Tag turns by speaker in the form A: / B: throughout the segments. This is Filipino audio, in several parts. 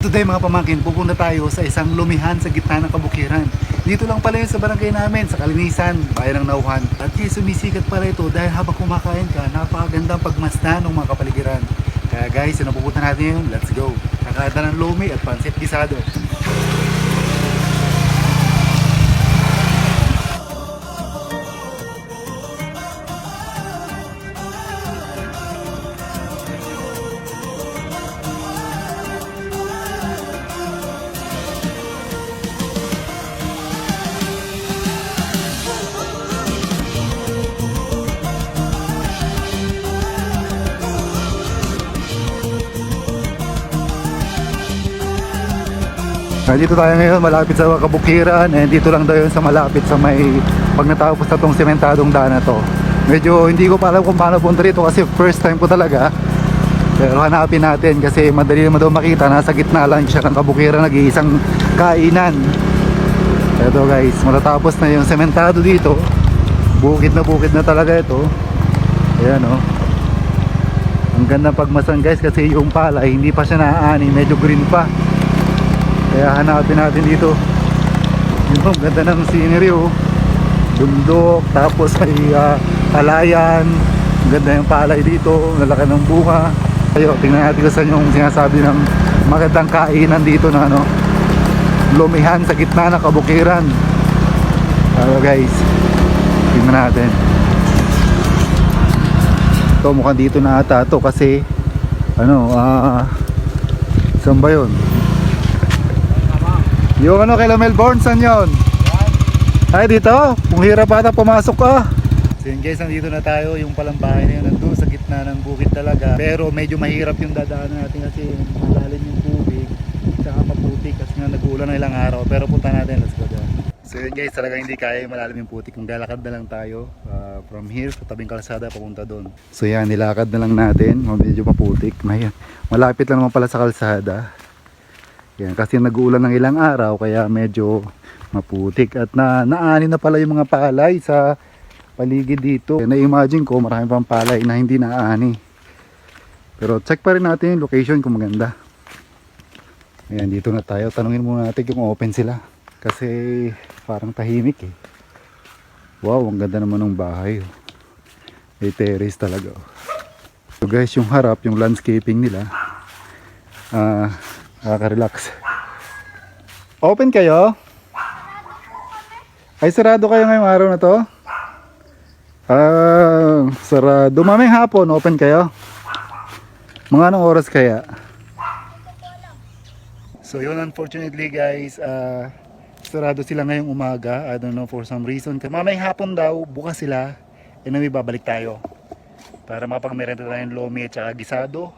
A: Today mga pamangkin, pupunta tayo sa isang lumihan sa gitna ng kabukiran. Dito lang pala yun sa barangay namin, sa Kalinisan, bayan ng Nauhan. At kaya sumisikat pala ito dahil habang kumakain ka, napakagandang pagmasdan ng mga kapaligiran. Kaya guys, yun ang pupunta natin ngayon, let's go. Kakada ng lumi at pansit gisado. Dito tayo ngayon, malapit sa kabukiran and dito lang daw yun sa malapit sa may pag natapos na tong sementadong daan na to. Medyo hindi ko pa alam kung paano punta rito kasi first time ko talaga. Pero hanapin natin kasi madali naman daw makita, nasa gitna lang siya ng kabukiran, nag-iisang kainan. Ito guys, matatapos na yung sementado dito. Bukid na bukid na talaga ito. Ayan oh. Ang ganda pagmasan guys kasi yung palay hindi pa siya naaani, medyo green pa. Kaya hanapin natin dito. Yung ganda ng scenery oh. Bundok, tapos may uh, palayan. Ang ganda yung palay dito, lalaki ng bunga. Ayo, tingnan natin kung yung sinasabi ng magandang kainan dito na ano. Lumihan sa gitna ng kabukiran. Ano guys, tingnan natin. Ito mukhang dito na ata to kasi ano, ah saan ba yun? Yung ano kay Melbourne, saan yun? Ay dito, kung hirap ata pumasok ka. So yun guys, nandito na tayo. Yung palang bahay na yun, nandun sa gitna ng bukid talaga. Pero medyo mahirap yung dadaanan natin kasi malalim yung tubig Tsaka maputik. Kasi nga nag-uulan na ilang araw. Pero punta natin, let's go doon. So yun guys, talaga hindi kaya yung malalim yung putik. Kung lalakad na lang tayo uh, From here, sa tabing kalsada, papunta doon. So yan, nilakad na lang natin. Medyo maputik. May, Malapit lang naman pala sa kalsada yan, kasi nag-uulan ng ilang araw kaya medyo maputik at na naani na pala yung mga palay sa paligid dito. Na-imagine ko marami pang palay na hindi naani. Pero check pa rin natin yung location kung maganda. Ayan, dito na tayo. Tanungin muna natin kung open sila. Kasi parang tahimik eh. Wow, ang ganda naman ng bahay. May terrace talaga. So guys, yung harap, yung landscaping nila. Ah, Nakaka-relax. Open kayo? Ay, sarado kayo ngayong araw na to? Ah, sarado. Mamayang hapon, open kayo? Mga anong oras kaya? So yun, unfortunately guys, ah, sarado sila ngayong umaga. I don't know for some reason. Mamayang hapon daw, bukas sila. And then babalik tayo. Para makapagmerenda tayo ng lomi at saka gisado.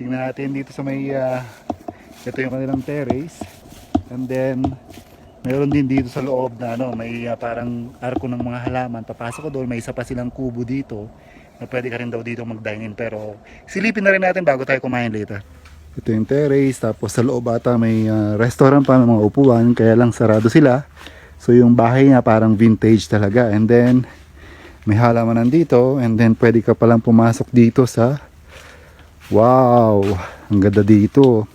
A: Tingnan natin dito sa may ah, ito yung kanilang terrace. And then meron din dito sa loob na ano may ah, parang arko ng mga halaman. Papasok ko doon may isa pa silang kubo dito na pwede ka rin daw dito mag dine in pero silipin na rin natin bago tayo kumain later. Ito yung terrace tapos sa loob ata may ah, restaurant pa ng mga upuan kaya lang sarado sila. So yung bahay niya parang vintage talaga. And then may halamanan dito. And then pwede ka palang pumasok dito sa wow! Ang ganda dito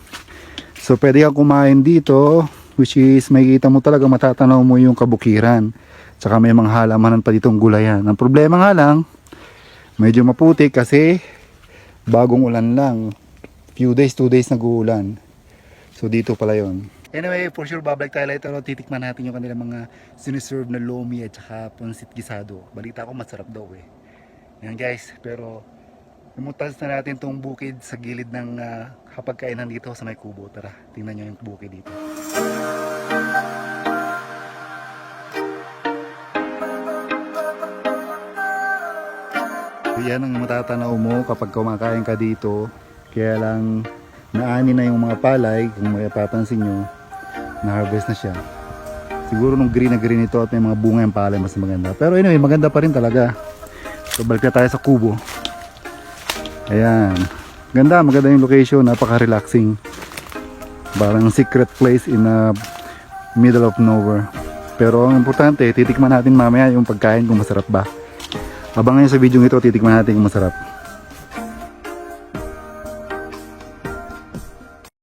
A: So pwede kang kumain dito which is makikita mo talaga matatanaw mo yung kabukiran. Tsaka may mga halamanan pa ditong gulayan. Ang problema nga lang, medyo maputi kasi bagong ulan lang. Few days, two days nag-uulan. So dito pala yon. Anyway, for sure babalik tayo later. Titikman natin yung kanilang mga siniserve na lomi at saka pansit gisado. Balita ko masarap daw eh. Yan guys, pero Imutas na natin tong bukid sa gilid ng uh, hapagkainan dito sa may kubo. Tara, tingnan nyo yung bukid dito. Yan ang matatanaw mo kapag kumakain ka dito. Kaya lang naani na yung mga palay, kung may papansin nyo, na-harvest na siya. Siguro nung green na green ito at may mga bunga yung palay mas maganda. Pero anyway, maganda pa rin talaga. So balik na tayo sa kubo. Ayan. Ganda, maganda yung location, napaka-relaxing. Parang secret place in a middle of nowhere. Pero ang importante, titikman natin mamaya yung pagkain kung masarap ba. Abangan nyo sa video ito, titikman natin kung masarap.